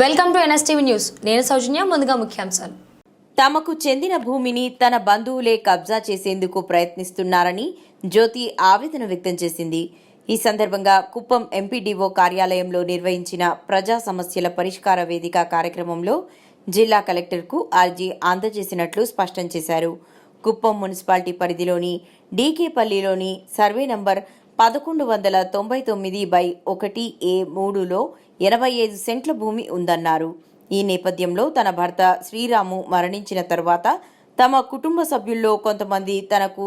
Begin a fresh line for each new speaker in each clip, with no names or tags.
Welcome to NSTV news. నేను సౌజన్య ముందుగా ముఖ్యాంశాలు.
తమకు చెందిన భూమిని తన బంధువులే కబ్జా చేసేందుకు ప్రయత్నిస్తున్నారని జ్యోతి ఆవేదన వ్యక్తం చేసింది. ఈ సందర్భంగా కుప్పం ఎంపీడీఓ కార్యాలయంలో నిర్వహించిన ప్రజా సమస్యల పరిష్కార వేదిక కార్యక్రమంలో జిల్లా కలెక్టర్కు అర్జీ అందజేసినట్లు స్పష్టం చేశారు. కుప్పం మున్సిపాలిటీ పరిధిలోని డీకేపల్లిలోని సర్వే నంబర్ పదకొండు వందల తొంభై తొమ్మిది బై ఒకటి ఏ మూడులో ఎనభై ఐదు సెంట్ల భూమి ఉందన్నారు. ఈ నేపథ్యంలో తన భర్త శ్రీరాము మరణించిన తర్వాత తమ కుటుంబ సభ్యుల్లో కొంతమంది తనకు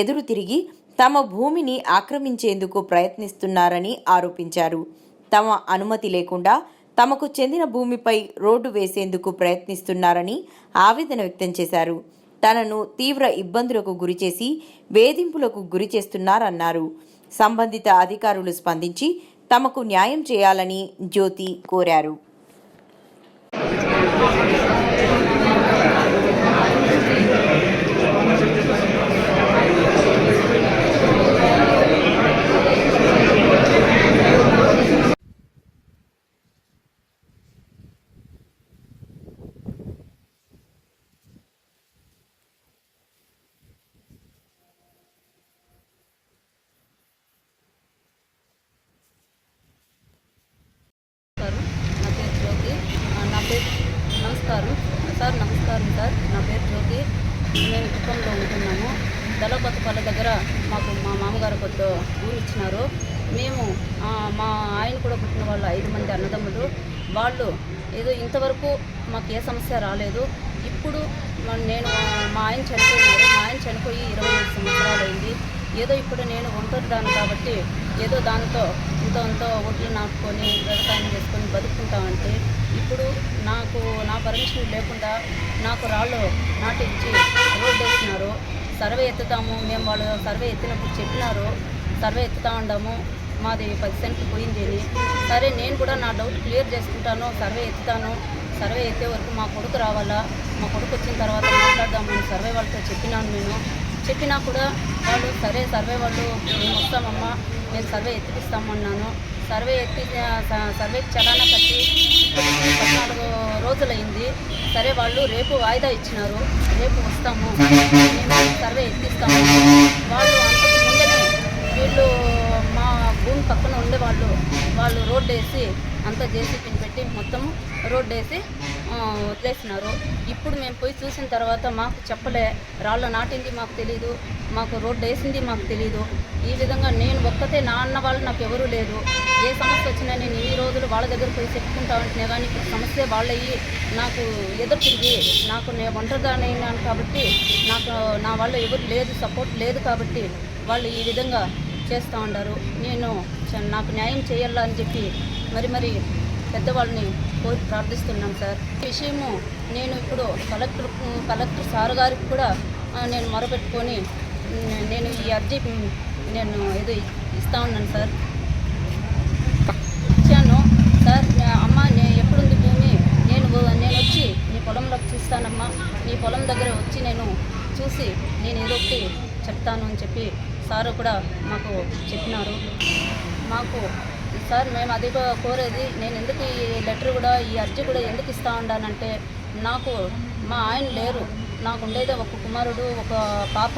ఎదురు తిరిగి తమ భూమిని ఆక్రమించేందుకు ప్రయత్నిస్తున్నారని ఆరోపించారు. తమ అనుమతి లేకుండా తమకు చెందిన భూమిపై రోడ్డు వేసేందుకు ప్రయత్నిస్తున్నారని ఆవేదన వ్యక్తం చేశారు. తనను తీవ్ర ఇబ్బందులకు గురిచేసి వేధింపులకు గురి చేస్తున్నారన్నారు సంబంధిత అధికారులు స్పందించి తమకు న్యాయం చేయాలని జ్యోతి కోరారు
నమస్కారం నా పేరు జ్యోతి ఆ, నా పేరు నమస్కారం సార్ నమస్కారం సార్. నా పేరు జ్యోతి. మేము కుప్పంలో ఉంటున్నాము. దళపతిపల్లి దగ్గర మాకు మా మామగారు కొత్త ఊరు ఇచ్చినారు. మేము మా ఆయన కూడా పుట్టిన వాళ్ళు ఐదు మంది అన్నదమ్ములు. వాళ్ళు ఏదో ఇంతవరకు మాకు ఏ సమస్య రాలేదు. ఇప్పుడు నేను మా ఆయన చనిపోయినారు. మా ఆయన చనిపోయి ఇరవై ఐదు సంవత్సరాలు అయింది. ఏదో ఇప్పుడు నేను ఒంటరి దాన్ని కాబట్టి ఏదో దాంతో ఇంతో ఇంతో ఒడ్లు నాటుకొని వ్యవసాయం చేసుకొని బతుకుంటామంటే ఇప్పుడు నాకు నా పర్మిషన్ లేకుండా నాకు రాళ్ళు నాటించి రోడ్డు వేసినారు. సర్వే ఎత్తుతాము మేము వాళ్ళు సర్వే ఎత్తినప్పుడు చెప్పినారు. సర్వే ఎత్తుతా ఉండాము మాది పది సెంట్లు పోయింది అని. సరే నేను కూడా నా డౌట్ క్లియర్ చేసుకుంటాను సర్వే ఎత్తుతాను. సర్వే ఎత్తే వరకు మా కొడుకు రావాలా? మా కొడుకు వచ్చిన తర్వాత మాట్లాడదామని సర్వే వాళ్ళతో చెప్పినాను నేను. చెప్పినా కూడా వాళ్ళు సరే సర్వే వాళ్ళు మేము వస్తామమ్మా మేము సర్వే ఎత్తిపిస్తామన్నాను. సర్వే ఎత్తి సర్వే సర్వేకి చలానా కట్టి ఇప్పటికి రోజులైంది. సరే వాళ్ళు రేపు వాయిదా ఇచ్చినారు. రేపు వస్తాము. మేము సర్వే ఎత్తిస్తాము వాళ్ళు అంతకు ముందనే వీళ్ళు మా భూమి పక్కన ఉండేవాళ్ళు వాళ్ళు రోడ్డు వేసి అంతా జేసీపీని పెట్టి మొత్తం రోడ్డు వేసి వదిలేసినారు. ఇప్పుడు మేము పోయి చూసిన తర్వాత మాకు చెప్పలే రాళ్ళు నాటింది మాకు తెలీదు మాకు రోడ్డు వేసింది మాకు తెలీదు. ఈ విధంగా నేను ఒక్కతే నా అన్న వాళ్ళు నాకు ఎవరూ లేదు ఏ సమస్య వచ్చినా నేను ఈ రోజులు వాళ్ళ దగ్గర పోయి చెప్పుకుంటా ఉంటున్నా కానీ ఇప్పుడు సమస్య వాళ్ళయ్యి నాకు ఎదురు తిరిగి నాకు నేను ఒంటరిదానైనాను కాబట్టి నాకు నా వాళ్ళు ఎవరు లేదు సపోర్ట్ లేదు కాబట్టి వాళ్ళు ఈ విధంగా చేస్తూ ఉంటారు నేను నాకు న్యాయం చేయాలా అని చెప్పి మరి మరి పెద్దవాళ్ళని కోరి ప్రార్థిస్తున్నాం సార్. ఈ విషయము నేను ఇప్పుడు కలెక్టర్ కలెక్టర్ సార్ గారికి కూడా నేను మొరపెట్టుకొని నేను ఈ అర్జీ నేను ఏదో ఇస్తా ఉన్నాను సార్. ఇచ్చాను. సార్ అమ్మ నేను ఎప్పుడుంది భూమి? నేను నేను వచ్చి నీ పొలంలోకి చూస్తానమ్మా. నీ పొలం దగ్గర వచ్చి నేను చూసి నేను ఏదో ఒకటి చెప్తాను అని చెప్పి సారు కూడా మాకు చెప్పినారు. మాకు సార్ మేము అది కోరేది నేను ఎందుకు ఈ లెటర్ కూడా ఈ అర్జీ కూడా ఎందుకు ఇస్తా ఉండానంటే నాకు మా ఆయన లేరు. నాకు ఉండేది ఒక కుమారుడు ఒక పాప.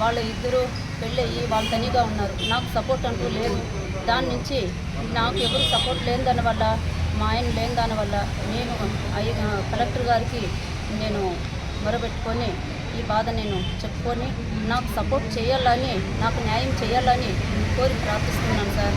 వాళ్ళ ఇద్దరు పెళ్ళయ్యి వాళ్ళు తనిగా ఉన్నారు. నాకు సపోర్ట్ అంటూ లేదు. దాని నుంచి నాకు ఎవరు సపోర్ట్ లేని దాని వల్ల మా ఆయన లేని దాని వల్ల నేను అయ్య కలెక్టర్ గారికి నేను మొరబెట్టుకొని ఈ బాధ నేను చెప్పుకొని నాకు సపోర్ట్ చేయాలని నాకు న్యాయం చేయాలని కోరి ప్రార్థిస్తున్నాను సార్.